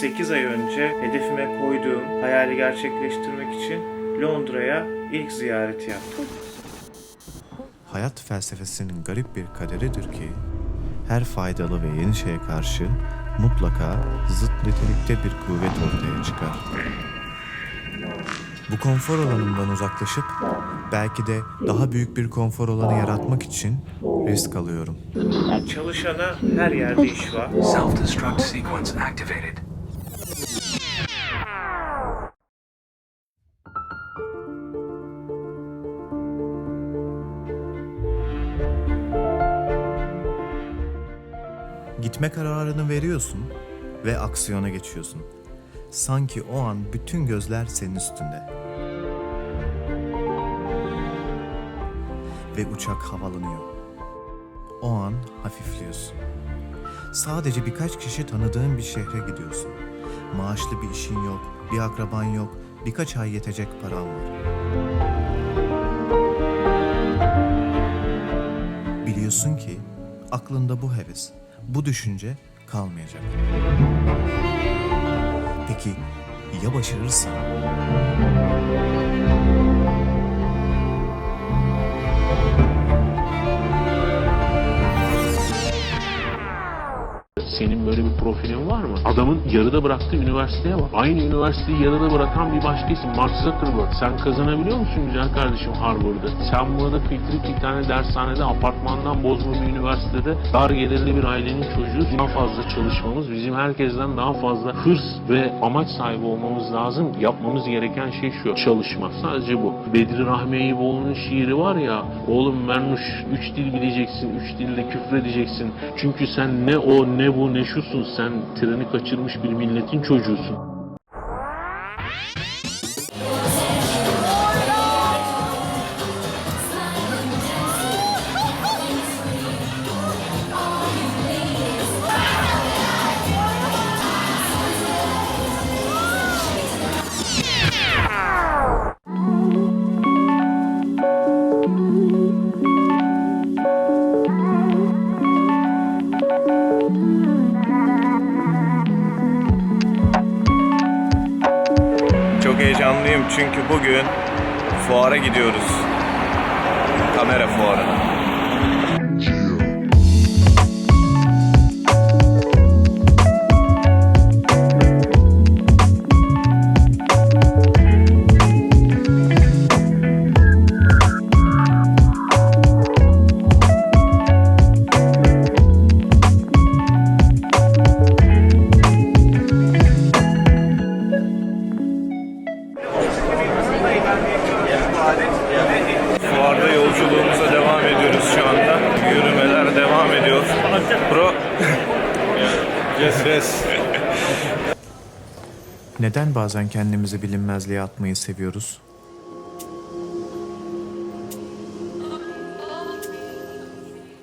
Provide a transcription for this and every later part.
8 ay önce hedefime koyduğum hayali gerçekleştirmek için Londra'ya ilk ziyareti yaptım. Hayat felsefesinin garip bir kaderidir ki her faydalı ve yeni şeye karşı mutlaka zıt nitelikte bir kuvvet ortaya çıkar. Bu konfor alanımdan uzaklaşıp belki de daha büyük bir konfor alanı yaratmak için risk alıyorum. Çalışana her yerde iş var. Self-destruct sequence activated. Gitme kararını veriyorsun ve aksiyona geçiyorsun. Sanki o an bütün gözler senin üstünde. Ve uçak havalanıyor. O an hafifliyorsun. Sadece birkaç kişi tanıdığın bir şehre gidiyorsun. Maaşlı bir işin yok, bir akraban yok, birkaç ay yetecek paran var. Biliyorsun ki aklında bu heves, bu düşünce kalmayacak. Peki ya başarırsan? Adamın yarıda bıraktığı üniversiteye bak. Aynı üniversiteyi yarıda bırakan bir başka isim Mark Zuckerberg. Sen kazanabiliyor musun güzel kardeşim Harvard'ı? Sen burada filtrik bir tane dershanede apartmandan bozma bir üniversitede dar gelirli bir ailenin çocuğu daha fazla çalışmamız, bizim herkesten daha fazla hırs ve amaç sahibi olmamız lazım. Yapmamız gereken şey şu. Çalışma. Sadece bu. Bedri Rahmi Eyüboğlu'nun şiiri var ya. Oğlum Mernuş üç dil bileceksin. Üç dilde küfredeceksin. Çünkü sen ne o ne bu ne şusun. Sen treni kaçırmış bir milletin çocuğusun. Çok heyecanlıyım çünkü bugün fuara gidiyoruz. Kamera fuarına. Neden bazen kendimizi bilinmezliğe atmayı seviyoruz?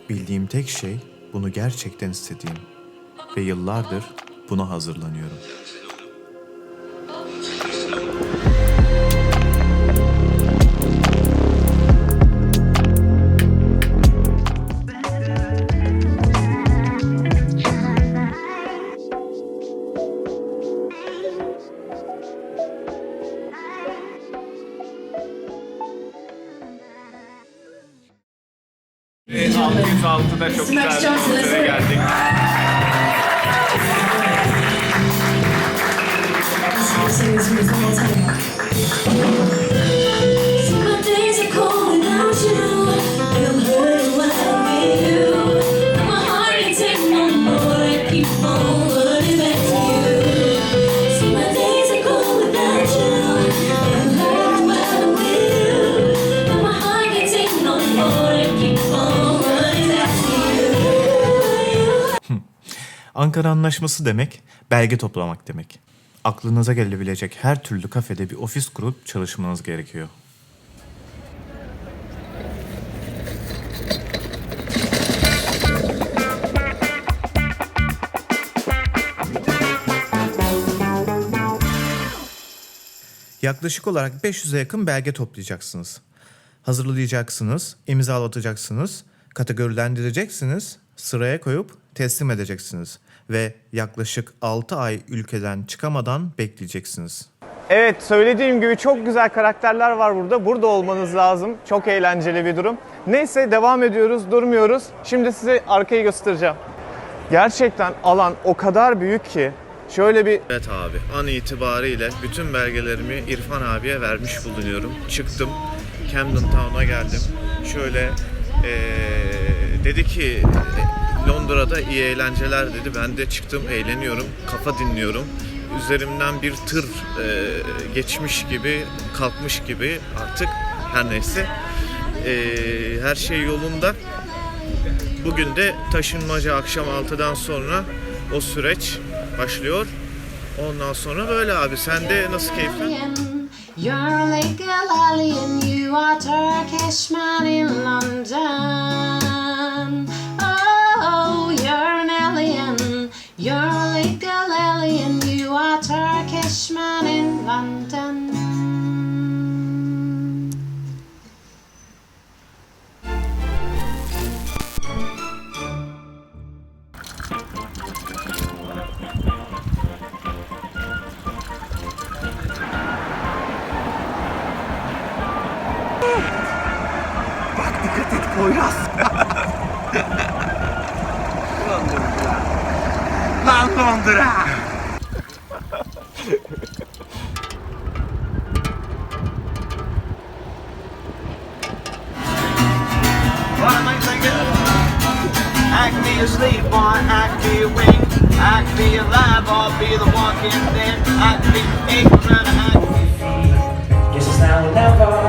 Bildiğim tek şey bunu gerçekten istediğim ve yıllardır buna hazırlanıyorum. 606'da çok güzel bir geldik. Ankara Anlaşması demek, belge toplamak demek. Aklınıza gelebilecek her türlü kafede bir ofis kurup çalışmanız gerekiyor. Yaklaşık olarak 500'e yakın belge toplayacaksınız. Hazırlayacaksınız, imzalatacaksınız, kategorilendireceksiniz, sıraya koyup teslim edeceksiniz. Ve yaklaşık 6 ay ülkeden çıkamadan bekleyeceksiniz. Evet söylediğim gibi çok güzel karakterler var burada. Burada olmanız lazım. Çok eğlenceli bir durum. Neyse devam ediyoruz, durmuyoruz. Şimdi size arkayı göstereceğim. Gerçekten alan o kadar büyük ki şöyle bir Evet abi an itibariyle bütün belgelerimi İrfan abiye vermiş bulunuyorum. Çıktım Camden Town'a geldim. Şöyle eee, dedi ki Londra'da iyi eğlenceler dedi. Ben de çıktım eğleniyorum, kafa dinliyorum. Üzerimden bir tır eee, geçmiş gibi, kalkmış gibi artık her neyse. Eee, her şey yolunda. Bugün de taşınmaca akşam 6'dan sonra o süreç başlıyor. Ondan sonra böyle abi. Sende nasıl keyifler? You're a legal alien. You are Turkish man 몰랐어. 그런 놈들아. 난 놈들아. I could be asleep or I could be awake. I could be alive or be the walking dead. I could be ignorant. I could be. This is now or never.